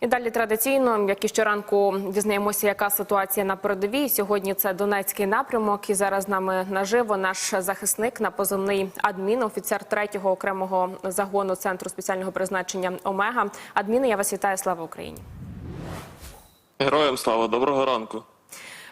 І далі традиційно, як і щоранку, дізнаємося, яка ситуація на передовій. Сьогодні це Донецький напрямок. І зараз з нами наживо наш захисник на позивний адмін, офіцер 3-го окремого загону центру спеціального призначення Омега. Адміни, я вас вітаю. Слава Україні! Героям слава, доброго ранку.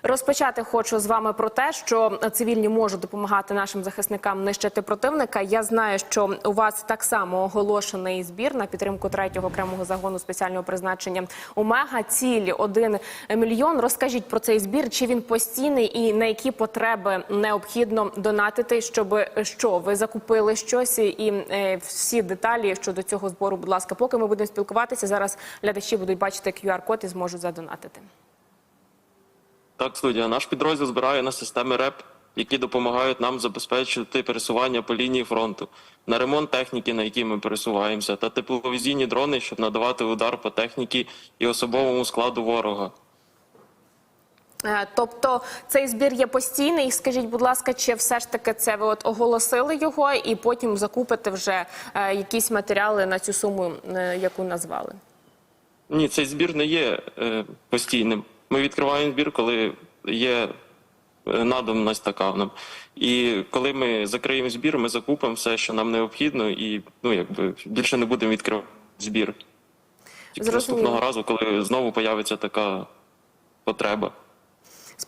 Розпочати хочу з вами про те, що цивільні можуть допомагати нашим захисникам нищити противника. Я знаю, що у вас так само оголошений збір на підтримку третього окремого загону спеціального призначення Омега. Ціль 1 мільйон. Розкажіть про цей збір, чи він постійний і на які потреби необхідно донатити, щоб що ви закупили щось і е, всі деталі щодо цього збору. Будь ласка, поки ми будемо спілкуватися, зараз глядачі будуть бачити QR-код і зможуть задонатити. Так, студія. Наш підрозділ збирає на системи РЕП, які допомагають нам забезпечити пересування по лінії фронту, на ремонт техніки, на якій ми пересуваємося, та тепловізійні дрони, щоб надавати удар по техніці і особовому складу ворога. Е, Тобто цей збір є постійний. Скажіть, будь ласка, чи все ж таки це ви от оголосили його і потім закупите вже е, якісь матеріали на цю суму, е, яку назвали? Ні, цей збір не є постійним. Ми відкриваємо збір, коли є е, надобність така нам. І коли ми закриємо збір, ми закупимо все, що нам необхідно, і ну якби більше не будемо відкривати збір. Тільки наступного разу, коли знову появиться така потреба.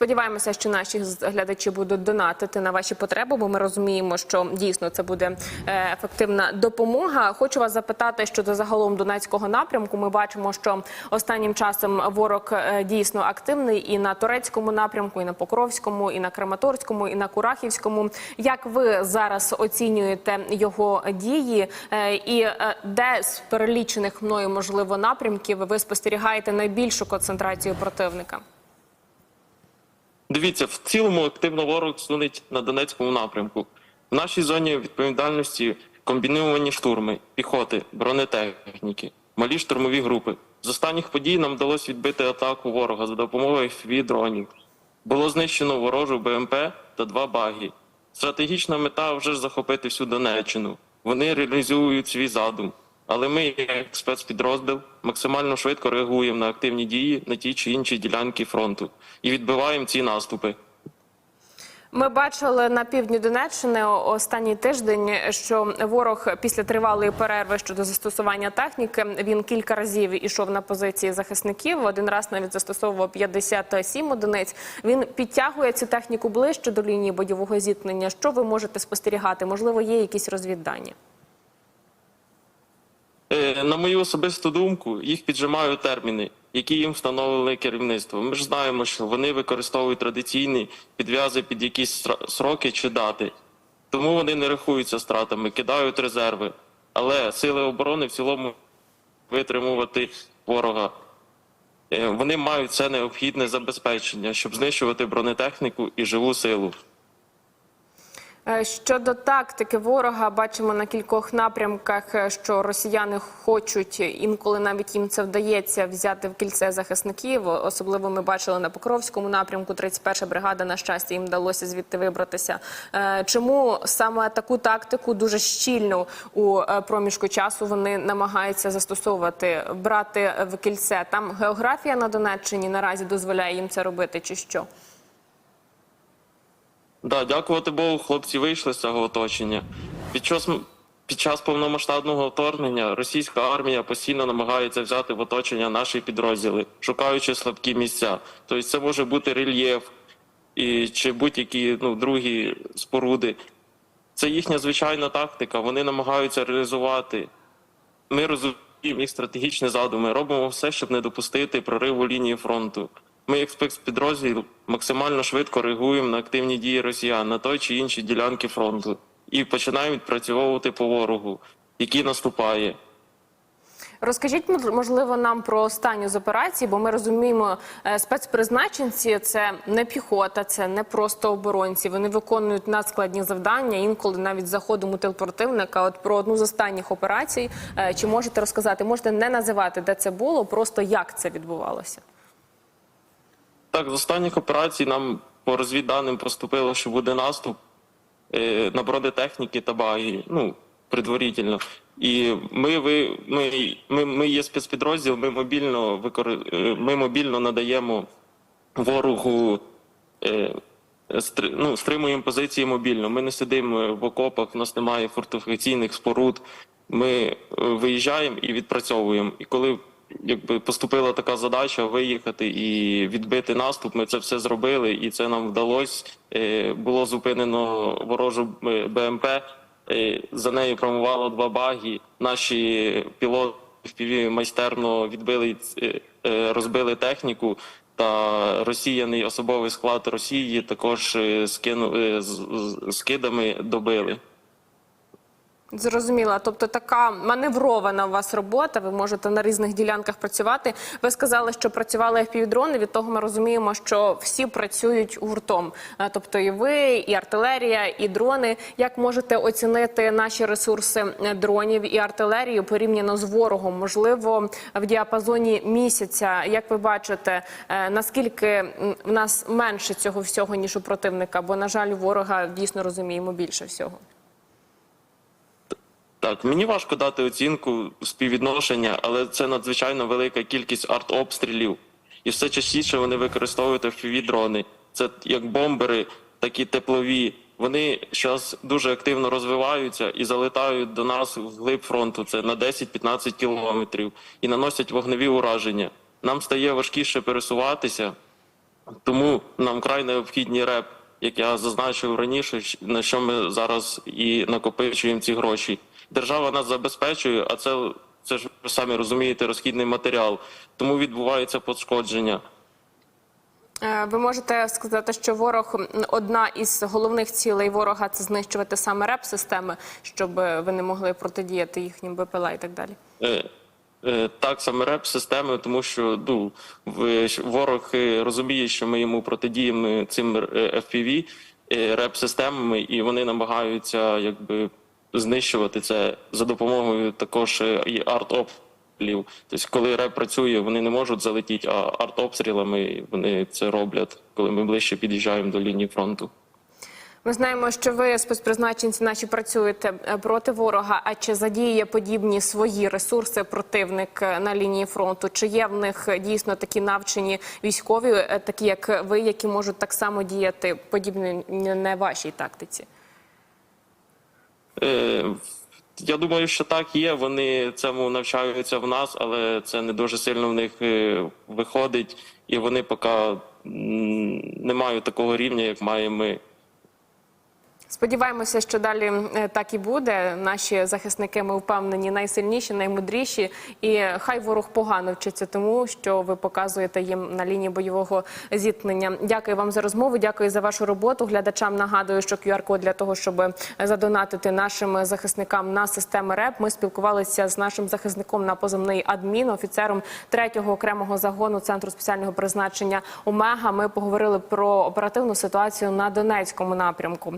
Сподіваємося, що наші глядачі будуть донатити на ваші потреби, бо ми розуміємо, що дійсно це буде е, ефективна допомога. Хочу вас запитати щодо загалом Донецького напрямку. Ми бачимо, що останнім часом ворог е, дійсно активний і на турецькому напрямку, і на Покровському, і на Краматорському, і на Курахівському. Як ви зараз оцінюєте його дії, Е, і де з перелічених мною можливо напрямків ви спостерігаєте найбільшу концентрацію противника? Дивіться, в цілому активно ворог сунить на Донецькому напрямку. В нашій зоні відповідальності комбіновані штурми, піхоти, бронетехніки, малі штурмові групи. З останніх подій нам вдалося відбити атаку ворога за допомогою fpv дронів. Було знищено ворожу БМП та два баги. Стратегічна мета вже ж захопити всю Донеччину. Вони реалізують свій задум. Але ми, як спецпідрозділ, максимально швидко реагуємо на активні дії на ті чи інші ділянки фронту і відбиваємо ці наступи. Ми бачили на півдні Донеччини останній тиждень, що ворог після тривалої перерви щодо застосування техніки він кілька разів ішов на позиції захисників. Один раз навіть застосовував 57 одиниць. Він підтягує цю техніку ближче до лінії бойового зіткнення. Що ви можете спостерігати? Можливо, є якісь розвіддані? На мою особисту думку, їх піджимають терміни, які їм встановили керівництво. Ми ж знаємо, що вони використовують традиційні підв'язи під якісь сроки чи дати. Тому вони не рахуються стратами, кидають резерви. Але сили оборони в цілому витримувати ворога. Е, Вони мають це необхідне забезпечення, щоб знищувати бронетехніку і живу силу. Е, Щодо тактики ворога, бачимо на кількох напрямках, е, що росіяни хочуть інколи навіть їм це вдається взяти в кільце захисників. Особливо ми бачили на Покровському напрямку. 31 бригада на щастя їм вдалося звідти вибратися. Е, Чому саме таку тактику дуже щільно у е, проміжку часу вони намагаються застосовувати, брати в кільце? Там географія на Донеччині наразі дозволяє їм це робити, чи що? Да, дякувати Богу, хлопці вийшли з цього оточення. Під час, під час повномасштабного вторгнення російська армія постійно намагається взяти в оточення наші підрозділи, шукаючи слабкі місця. Тобто це може бути рельєф і, чи будь-які ну, другі споруди. Це їхня звичайна тактика. Вони намагаються реалізувати. Ми розуміємо їх стратегічні задуми, робимо все, щоб не допустити прориву лінії фронту. Ми, як спецпідрозділ, максимально швидко реагуємо на активні дії росіян на той чи інші ділянки фронту і починаємо відпрацьовувати по ворогу, який наступає. Розкажіть, мож- можливо, нам про останню з операцій, бо ми розуміємо, е, спецпризначенці це не піхота, це не просто оборонці. Вони виконують надскладні завдання, інколи навіть з заходом у тил противника. От про одну з останніх операцій, е, чи можете розказати? Можете не називати, де це було, просто як це відбувалося? Так, з останніх операцій нам по розвідданим поступило, що буде наступ е, на бронетехніки та баги, ну, предварительно. І ми, ви, ми, ми, ми є спецпідрозділ, ми мобільно викор... е, ми мобільно надаємо ворогу. Е, стри- ну, стримуємо позиції мобільно. Ми не сидимо в окопах, у нас немає фортифікаційних споруд. Ми е, виїжджаємо і відпрацьовуємо. І коли якби поступила така задача виїхати і відбити наступ, ми це все зробили, і це нам вдалося. Е, Було зупинено ворожу е, БМП. Е, За нею промувало два баги. Наші пілоти FPV майстерно відбили розбили техніку. Та розсіяний особовий склад Росії також скину з, з- з кидами добили. Зрозуміла, тобто така маневрована у вас робота. Ви можете на різних ділянках працювати. Ви сказали, що працювали FPV-дрони. Від того ми розуміємо, що всі працюють гуртом. Е, Тобто і ви, і артилерія, і дрони. Як можете оцінити наші ресурси е, дронів і артилерію порівняно з ворогом? Можливо, в діапазоні місяця. Як ви бачите, е, наскільки в нас менше цього всього ніж у противника? Бо на жаль, ворога дійсно розуміємо більше всього. Так, мені важко дати оцінку співвідношення, але це надзвичайно велика кількість артобстрілів. І все частіше вони використовують fpv дрони. Це як бомбери, так і теплові. Вони зараз дуже активно розвиваються і залетають до нас в глиб фронту. Це на 10-15 кілометрів і наносять вогневі ураження. Нам стає важкіше пересуватися, тому нам край необхідний реп, як я зазначив раніше, на що ми зараз і накопичуємо ці гроші. Держава нас забезпечує, а це, це ж ви самі розумієте, розхідний матеріал. Тому відбувається пошкодження. Е, Ви можете сказати, що ворог одна із головних цілей ворога це знищувати саме реп-системи, щоб е, ви не могли протидіяти їхнім БПЛА і так далі. Е, Так, саме реп системи, тому що ну, ворог розуміє, що ми йому протидіємо цим FPV е, реп системами, і вони намагаються якби знищувати це за допомогою також е, і арт-обстрілів. Тобто, коли реп працює, вони не можуть залетіти, а арт-обстрілами вони це роблять, коли ми ближче під'їжджаємо до лінії фронту. Ми знаємо, що ви спецпризначенці наші працюєте е, проти ворога. А чи задіє подібні свої ресурси противник е, на лінії фронту? Чи є в них дійсно такі навчені військові, такі як ви, які можуть так само діяти подібно не вашій тактиці? Е, Я думаю, що так є. Вони цьому навчаються в нас, але це не дуже сильно в них е, виходить, і вони поки не мають такого рівня, як маємо ми. Сподіваємося, що далі е, так і буде. Наші захисники ми впевнені найсильніші, наймудріші, і хай ворог погано вчиться тому, що ви показуєте їм на лінії бойового зіткнення. Дякую вам за розмову. Дякую за вашу роботу. Глядачам нагадую, що QR-код для того, щоб задонатити нашим захисникам на системи РЕП. Ми спілкувалися з нашим захисником на поземний адмін, офіцером 3-го окремого загону центру спеціального призначення Омега. Ми поговорили про оперативну ситуацію на Донецькому напрямку.